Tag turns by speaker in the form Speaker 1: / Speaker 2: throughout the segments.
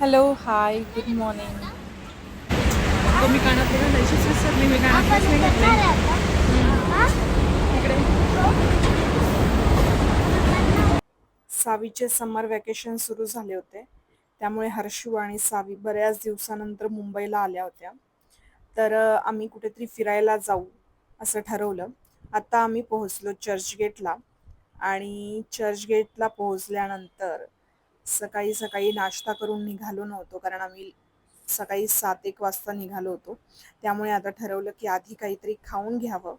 Speaker 1: Hello hi good morning
Speaker 2: मी कानात बघा तशीच विसरली मी कानातच नाही? घातले इकडे.
Speaker 1: सावीचे समर वॅकेशन सुरू झाले होते. त्यामुळे हर्षू आणि सावी बऱ्याच दिवसानंतर मुंबईला आल्या होत्या. तर आम्ही कुठेतरी फिरायला जाऊ असं ठरवलं. आता आम्ही पोहोचलो चर्चगेटला. आणि चर्चगेटला पोहोचल्यानंतर सकाळी सकाळी नाश्ता करून निघालो नव्हतो कारण आम्ही सकाळी सात एक वाजता निघालो होतो. त्यामुळे आता ठरवलं की आधी काहीतरी खाऊन घ्यावं.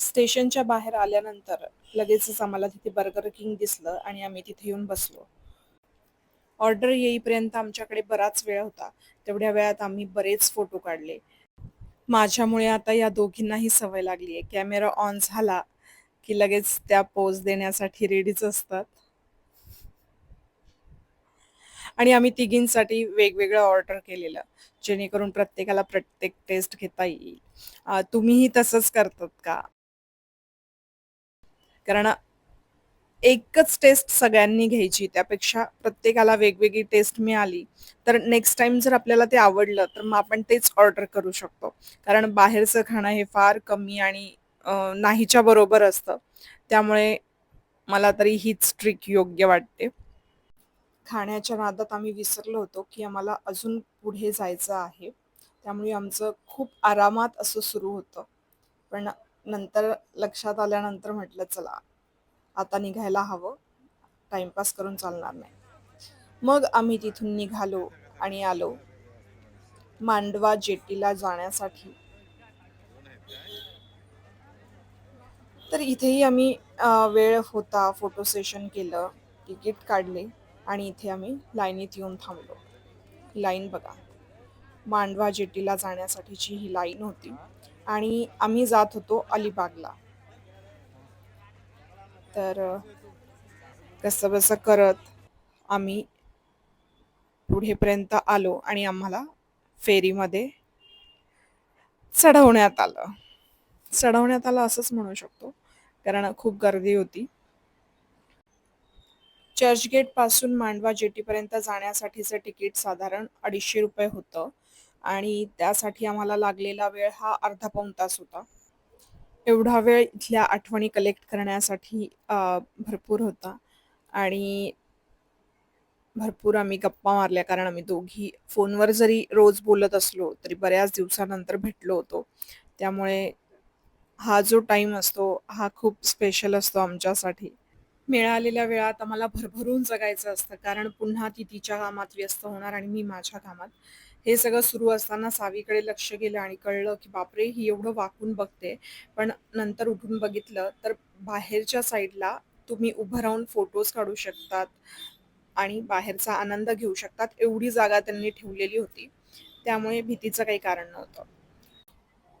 Speaker 1: स्टेशनच्या बाहेर आल्यानंतर लगेचच आम्हाला तिथे बर्गर किंग दिसलं आणि आम्ही तिथे येऊन बसलो. ऑर्डर येईपर्यंत आमच्याकडे बराच वेळ होता. तेवढ्या वेळात आम्ही बरेच फोटो काढले. माझ्यामुळे आता या दोघींनाही सवय लागली आहे कॅमेरा ऑन झाला की लगेच त्या पोज देण्यासाठी रेडीच असतात. आणि आम्ही तिघींसाठी वेगवेगळं ऑर्डर केलेलं जेणेकरून प्रत्येकाला प्रत्येक टेस्ट घेता येईल. तुम्हीही तसंच करतात का? कारण एकच टेस्ट सगळ्यांनी घ्यायची त्यापेक्षा प्रत्येकाला वेगवेगळी टेस्ट मिळाली तर नेक्स्ट टाइम जर आपल्याला ते आवडलं तर मग आपण तेच ऑर्डर करू शकतो. कारण बाहेरचं खाणं हे फार कमी आणि नाहीच्या बरोबर असतं. त्यामुळे मला तरी हीच ट्रिक योग्य वाटते. खाण्याच्या नादात आम्ही विसरलो होतो की आम्हाला अजून पुढे जायचं आहे. त्यामुळे आमचं खूप आरामात असं सुरू होतं. पण नंतर लक्षात आल्यानंतर म्हटलं चला आता निघायला हवं. टाइमपास करून चालणार नाही. मग आम्ही तिथून निघालो आणि आलो मांडवा जेटीला जाण्यासाठी. तर इथेही आम्ही वेळ होता फोटो सेशन केलं तिकीट काढले. आणि इथे आम्ही लाईनीत येऊन थांबलो. लाईन बघा. मांडवा जेटीला जाण्यासाठीची ही लाईन होती आणि आम्ही जात होतो अलिबागला. तर कसं बसं करत आम्ही पुढेपर्यंत आलो आणि आम्हाला फेरीमध्ये चढवण्यात आलं. चढवण्यात आलं असंच म्हणू शकतो कारण खूप गर्दी होती. चर्चगेटपासून मांडवा जेटीपर्यंत जाण्यासाठीचं तिकीट साधारण अडीचशे रुपये होतं. आणि त्यासाठी आम्हाला लागलेला वेळ हा अर्धा पाऊण तास होता. एवढा वेळ इथल्या आठवणी कलेक्ट करण्यासाठी भरपूर होता. आणि भरपूर आम्ही गप्पा मारल्या कारण आम्ही दोघी फोनवर जरी रोज बोलत असलो तरी बऱ्याच दिवसानंतर भेटलो होतो. त्यामुळे हा जो टाईम असतो हा खूप स्पेशल असतो आमच्यासाठी. मिळालेल्या वेळात आम्हाला भरभरून जगायचं असतं. कारण पुन्हा ती तिच्या कामात व्यस्त होणार आणि मी माझ्या कामात. हे सगळं सुरू असताना सावीकडे लक्ष गेलं आणि कळलं की बापरे ही एवढं वाकून बघते. पण नंतर उठून बघितलं तर बाहेरच्या साईडला तुम्ही उभं राहून फोटोज काढू शकतात आणि बाहेरचा आनंद घेऊ शकतात एवढी जागा त्यांनी ठेवलेली होती. त्यामुळे भीतीचं काही कारण नव्हतं.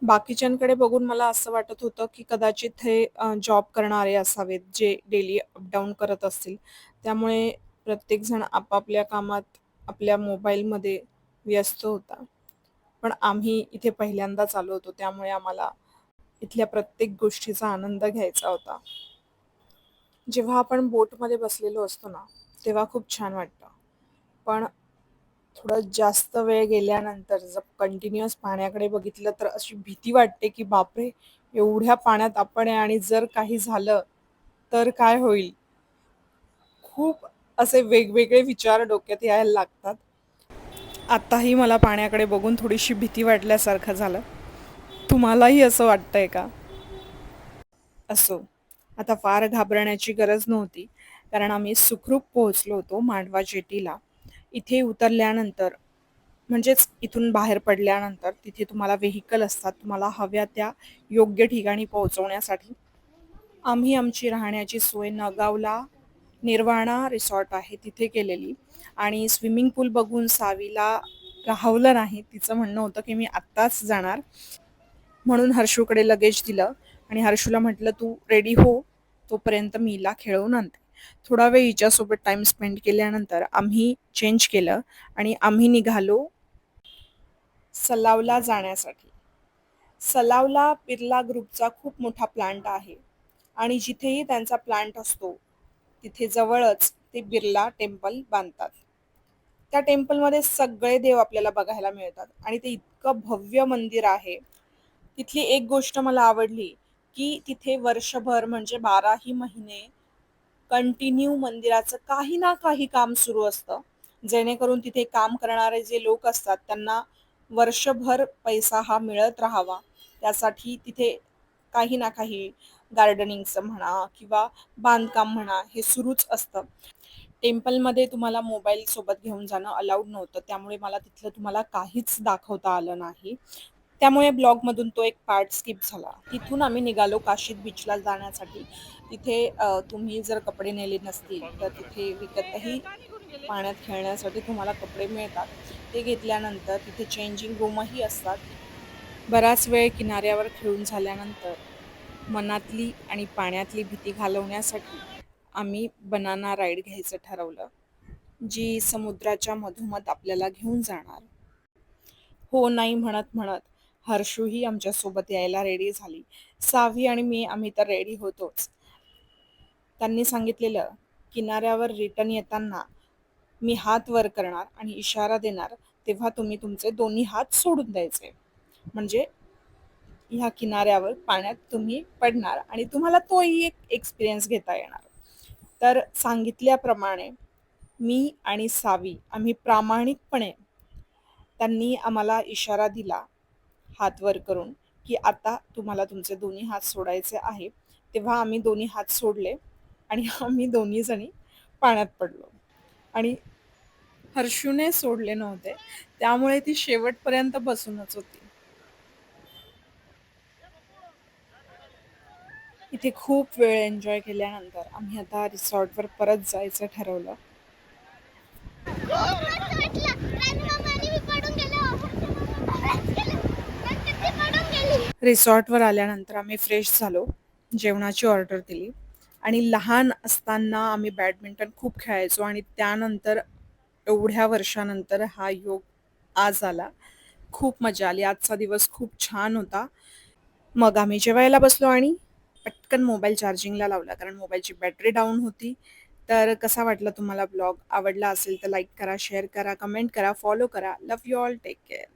Speaker 1: बाकीच्यांकडे बघून मला असं वाटत होतं की कदाचित हे जॉब करणारे असावेत जे डेली अपडाऊन करत असतील. त्यामुळे प्रत्येकजण आपापल्या कामात आपल्या मोबाईलमध्ये व्यस्त होता. पण आम्ही इथे पहिल्यांदाच आलो होतो त्यामुळे आम्हाला इथल्या प्रत्येक गोष्टीचा आनंद घ्यायचा होता. जेव्हा आपण बोटमध्ये बसलेलो असतो ना तेव्हा खूप छान वाटतं. पण थोडं जास्त वेळ गेल्यानंतर जर कंटिन्युअस पाण्याकडे बघितलं तर अशी भीती वाटते की बापरे! एवढ्या पाण्यात आपण आहे आणि जर काही झालं तर काय होईल? खूप असे वेगवेगळे विचार डोक्यात यायला लागतात. आत्ताही मला पाण्याकडे बघून थोडीशी भीती वाटल्यासारखं झालं. तुम्हालाही असं वाटतंय का? असो आता फार घाबरण्याची गरज नव्हती. कारण आम्ही सुखरूप पोहोचलो होतो मांडवा जेटीला. इथे उतरल्यानंतर म्हणजेच इथून बाहेर पडल्यानंतर तिथे तुम्हाला व्हेकल असतात तुम्हाला हव्या त्या योग्य ठिकाणी पोहोचवण्यासाठी. आम्ही आमची राहण्याची सोय नगावला निर्वाणा रिसॉर्ट आहे तिथे केलेली. आणि स्विमिंग पूल बघून सावीला राहवलं नाही तिचं म्हणणं होतं की मी आत्ताच जाणार. म्हणून हर्षूकडे लगेज दिलं आणि हर्षूला म्हटलं तू रेडी हो तोपर्यंत मीला खेळवून आणते. थोडा वेळ हिच्यासोबत टाइम स्पेंड केल्यानंतर आम्ही चेंज केलं आणि आम्ही निघालो सलावला जाण्यासाठी. सलावला बिर्ला ग्रुपचा खूप मोठा प्लांट आहे आणि जिथेही त्यांचा प्लांट असतो तिथे जवळच ते बिर्ला टेम्पल बांधतात. त्या टेम्पलमध्ये सगळे देव आपल्याला बघायला मिळतात आणि ते इतकं भव्य मंदिर आहे. तिथली एक गोष्ट मला आवडली की तिथे वर्षभर म्हणजे बाराही महिने कंटिन्यू मंदिराचं काही ना काही काम सुरू असतं. जेणेकरून तिथे काम करणारे जे लोक असतात त्यांना वर्षभर पैसा हा मिळत राहावा. त्यासाठी तिथे काही ना काही गार्डनिंगचं म्हणा किंवा बांधकाम म्हणा हे सुरूच असतं. टेम्पलमध्ये तुम्हाला मोबाईल सोबत घेऊन जाणं अलाउड नव्हतं. त्यामुळे मला तिथलं तुम्हाला काहीच दाखवता आलं नाही. त्यामुळे ब्लॉगमधून तो एक पार्ट स्किप झाला. तिथून आम्ही निघालो काशीद बीचला जाण्यासाठी. तिथे तुम्ही जर कपडे नेले नसतील तर तिथे विकतही पाण्यात खेळण्यासाठी तुम्हाला कपडे मिळतात. ते घेतल्यानंतर तिथे चेंजिंग रूमही असतात. बराच वेळ किनाऱ्यावर खेळून झाल्यानंतर मनातली आणि पाण्यातली भीती घालवण्यासाठी आम्ही बनाना राईड घ्यायचं ठरवलं जी समुद्राच्या मधोमध आपल्याला घेऊन जाणार. हो नाही म्हणत म्हणत हर्षूही आमच्यासोबत यायला रेडी झाली. सावी आणि मी आम्ही तर रेडी होतोच. त्यांनी सांगितलेलं किनाऱ्यावर रिटर्न येताना मी हात वर करणार आणि इशारा देणार तेव्हा तुम्ही तुमचे दोन्ही हात सोडून द्यायचे. म्हणजे ह्या किनाऱ्यावर पाण्यात तुम्ही पडणार आणि तुम्हाला तोही एक एक्सपिरियन्स घेता येणार. तर सांगितल्याप्रमाणे मी आणि सावी आम्ही प्रामाणिकपणे त्यांनी आम्हाला इशारा दिला. हात वर करून की आता तुम्हाला तुमचे दोन्ही हात सोडायचे आहे. तेव्हा आम्ही दोन्ही हात सोडले आणि आम्ही दोन्ही जणी पाण्यात पडलो. आणि हर्षूने सोडले नव्हते. त्यामुळे ती शेवटपर्यंत बसूनच होती. इथे खूप वेळ एन्जॉय केल्यानंतर आम्ही आता रिसॉर्टवर परत जायचं ठरवलं. रिसॉर्टवर आल्यानंतर आम्ही फ्रेश झालो जेवणाची ऑर्डर दिली. आणि लहान असताना आम्ही बॅडमिंटन खूप खेळायचो आणि त्यानंतर एवढ्या वर्षानंतर हा योग आज आला. खूप मजा आली. आजचा दिवस खूप छान होता. मग आम्ही जेवायला बसलो आणि पटकन मोबाईल चार्जिंगला लावला कारण मोबाईलची बॅटरी डाऊन होती. तर कसा वाटला तुम्हाला ब्लॉग? आवडला असेल तर लाईक करा शेअर करा कमेंट करा फॉलो करा. Love you all. Take care.